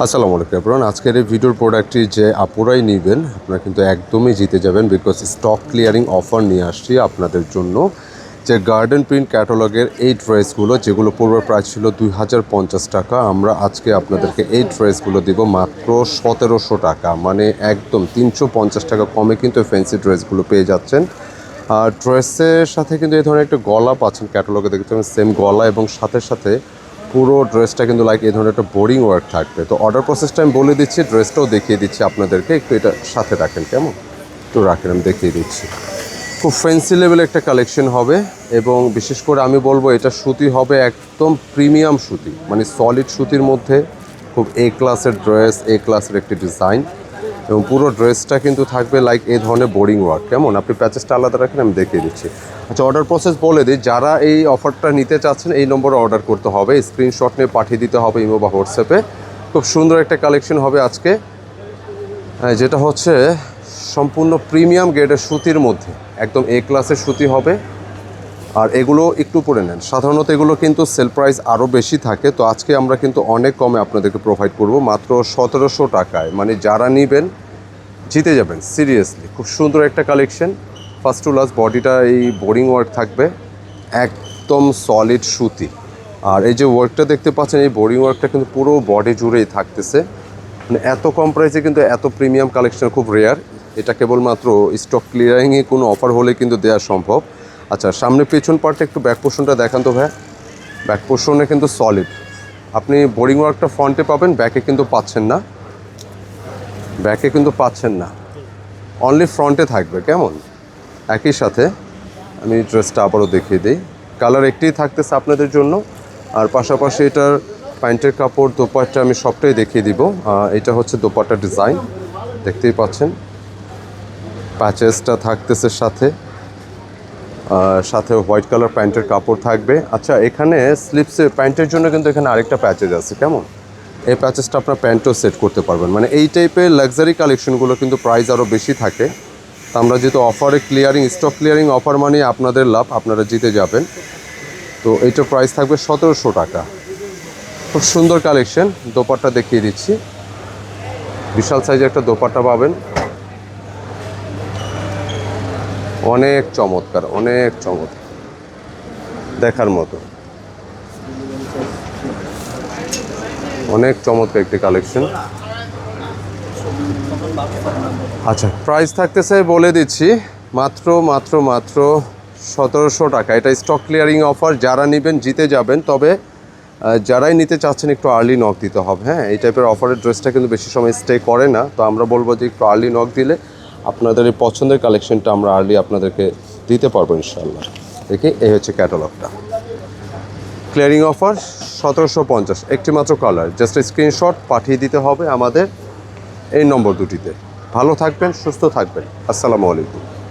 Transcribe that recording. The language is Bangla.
আসসালামু আলাইকুম এভরিওয়ান। আজকের এই ভিডিওর প্রোডাক্টটি যে আপুরাই নেবেন, আপনারা কিন্তু একদমই জিতে যাবেন বিকজ স্টক ক্লিয়ারিং অফার নিয়ে আসছি আপনাদের জন্য। যে গার্ডেন প্রিন্ট ক্যাটালগের এই ড্রেসগুলো যেগুলো পূর্ব প্রাইস ছিল দুই হাজার পঞ্চাশ টাকা, আমরা আজকে আপনাদেরকে এই ড্রেসগুলো দিব মাত্র সতেরোশো টাকা। মানে একদম তিনশো পঞ্চাশ টাকা কমে কিন্তু ফ্যান্সি ড্রেসগুলো পেয়ে যাচ্ছেন। আর ড্রেসের সাথে কিন্তু এই ধরনের একটা গলা পাচ্ছেন ক্যাটালগে দেখতে সেম গলা এবং সাথে সাথে পুরো ড্রেসটা কিন্তু লাইক এই ধরনের একটা বোরিং ওয়ার্ক থাকবে। তো অর্ডার প্রসেসটা আমি বলে দিচ্ছি, ড্রেসটাও দেখিয়ে দিচ্ছি আপনাদেরকে। একটু এটা সাথে রাখেন কেমন? একটু রাখেন, আমি দেখিয়ে দিচ্ছি। খুব ফ্যান্সি লেভেলের একটা কালেকশন হবে এবং বিশেষ করে আমি বলব এটা সুতি হবে একদম প্রিমিয়াম সুতি। মানে সলিড সুতির মধ্যে খুব এ ক্লাসের ড্রেস এ ক্লাসের একটি ডিজাইন এবং পুরো ড্রেসটা কিন্তু থাকবে লাইক এই ধরনের বোরিং ওয়ার্ক কেমন? আপনি প্যাচেসটা আলাদা রাখেন, আমি দেখিয়ে দিচ্ছি। আচ্ছা অর্ডার প্রসেস বলে দিই, যারা এই অফারটা নিতে চাচ্ছেন, এই নম্বরে অর্ডার করতে হবে। স্ক্রিনশট নিয়ে পাঠিয়ে দিতে হবে ইমো বা হোয়াটসঅ্যাপে খুব সুন্দর একটা কালেকশন হবে আজকে। যেটা হচ্ছে সম্পূর্ণ প্রিমিয়াম গ্রেডের সুতির মধ্যে। একদম এ ক্লাসের সুতি হবে। আর এগুলো একটু পরে নেন। সাধারণত এগুলো কিন্তু সেল প্রাইস আরও বেশি থাকে। তো আজকে আমরা কিন্তু অনেক কমে আপনাদেরকে প্রোভাইড করব। মাত্র সতেরোশো টাকায়। মানে যারা নেবেন জিতে যাবেন সিরিয়াসলি খুব সুন্দর একটা কালেকশন ফার্স্ট টু লাস্ট বডিটা এই বোরিং ওয়ার্ক থাকবে। একদম সলিড সুতি। আর এই যে ওয়ার্কটা দেখতে পাচ্ছেন, এই বোরিং ওয়ার্কটা কিন্তু পুরো বডি জুড়েই থাকতেছে। মানে এত কম প্রাইসে কিন্তু এত প্রিমিয়াম কালেকশন খুব রেয়ার এটা কেবলমাত্র স্টক ক্লিয়ারিংয়ে কোনো অফার হলে কিন্তু দেওয়া সম্ভব। আচ্ছা সামনে পেছন পার্টটা একটু ব্যাক পোর্শনটা দেখান তো ভাই। ব্যাক পোর্শনে কিন্তু সলিড আপনি বোরিং ওয়ার্কটা ফ্রন্টে পাবেন ব্যাকে কিন্তু পাচ্ছেন না। ব্যাকে কিন্তু পাচ্ছেন না। অনলি ফ্রন্টে থাকবে, কেমন? একই সাথে আমি ড্রেসটা আবারও দেখিয়ে দিই। কালার একটিই থাকতেছে আপনাদের জন্য। আর পাশাপাশি এটার প্যান্টের কাপড়, দোপাট্টা আমি সবটাই দেখিয়ে দিব। এটা হচ্ছে দোপাট্টা ডিজাইন। দেখতেই পাচ্ছেন। প্যাচেসটা থাকতেছে সাথে। সাথে হোয়াইট কালার প্যান্টের কাপড় থাকবে। আচ্ছা এখানে স্লিপসে প্যান্টের জন্য কিন্তু এখানে আরেকটা প্যাচেজ আছে, কেমন? এই প্যাচেসটা আপনার প্যান্টও সেট করতে পারবেন। মানে এই টাইপের লাক্সারি কালেকশনগুলো কিন্তু প্রাইস আরও বেশি থাকে। তা আমরা যেহেতু অফারে ক্লিয়ারিং স্টক ক্লিয়ারিং অফার মানে আপনাদের লাভ, আপনারা জিতে যাবেন। তো এইটার প্রাইস থাকবে সতেরোশো টাকা। খুব সুন্দর কালেকশন দোপাট্টা দেখিয়ে দিচ্ছি। বিশাল সাইজের একটা দোপাট্টা পাবেন। অনেক চমৎকার অনেক চমৎকার। দেখার মতো। অনেক চমৎকার একটি কালেকশন আচ্ছা প্রাইস থাকতেছে বলে দিচ্ছি, মাত্র মাত্র মাত্র সতেরোশো টাকা। এটা স্টক ক্লিয়ারিং অফার যারা নেবেন জিতে যাবেন, তবে যারাই নিতে চাচ্ছেন একটু আর্লি নক দিতে হবে। হ্যাঁ এই টাইপের অফারের ড্রেসটা কিন্তু বেশি সময় স্টে করে না। তো আমরা বলব যে একটু আর্লি নক দিলে আপনাদের এই পছন্দের কালেকশনটা আমরা আর্লি আপনাদেরকে দিতে পারব ইনশাল্লাহ দেখি, এই হচ্ছে ক্যাটালগটা ক্লিয়ারিং অফার সতেরোশো পঞ্চাশ। একটি মাত্র কালার জাস্ট স্ক্রিনশট পাঠিয়ে দিতে হবে আমাদের এই নম্বর দুটিতে। ভালো থাকবেন, সুস্থ থাকবেন। আসসালামু আলাইকুম।